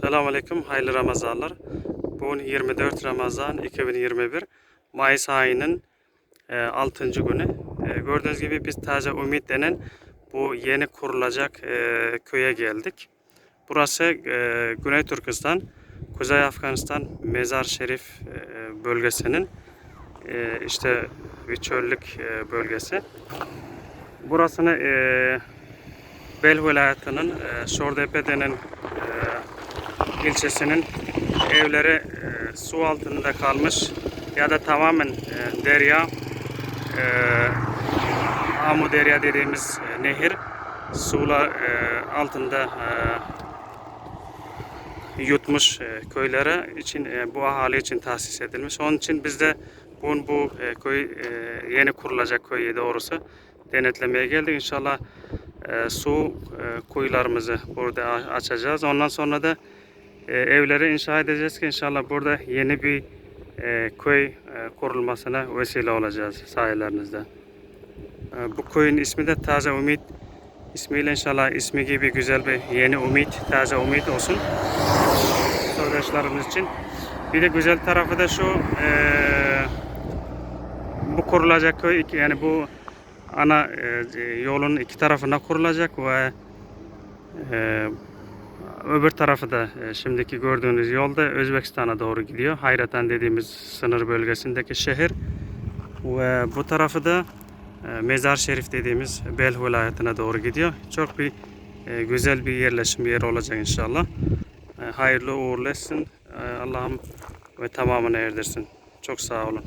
Selamun Aleyküm, hayırlı Ramazanlar. Bugün 24 Ramazan 2021, Mayıs ayının 6. günü. E, Gördüğünüz gibi biz Taze Ümit denen bu yeni kurulacak e, köye geldik. Burası e, Güney Türkistan, Kuzey Afganistan Mezar Şerif e, bölgesinin e, işte bir çöllük e, bölgesi. Burasını e, Bel vilayetinin e, Şordepe denen e, ilçesinin evleri e, su altında kalmış ya da tamamen e, derya e, Amu Derya dediğimiz e, nehir sular e, altında yutmuş köylere için bu ahali için tahsis edilmiş. Onun için biz de bugün bu e, köy yeni kurulacak köyü doğrusu denetlemeye geldik. İnşallah su e, kuyularımızı burada açacağız. Ondan sonra da e, evleri inşa edeceğiz ki inşallah burada yeni bir e, köy e, kurulmasına vesile olacağız sayelerinizde. E, bu köyün ismi de Taze Umut. İsmiyle inşallah ismi gibi güzel bir yeni umut, taze umut olsun. Kardeşlerimiz için. Bir de güzel tarafı da şu, e, bu kurulacak köy, yani bu ana e, yolun iki tarafına kurulacak ve e, öbür tarafı da e, şimdiki gördüğünüz yolda Özbekistan'a doğru gidiyor. Hayratan dediğimiz sınır bölgesindeki şehir. Ve bu tarafı da e, Mezar Şerif dediğimiz Bel vilayetine doğru gidiyor. Çok bir e, güzel bir yerleşim yeri olacak inşallah. Hayırlı uğurlu etsin. Allah'ım ve tamamını erdirsin. Çok sağ olun.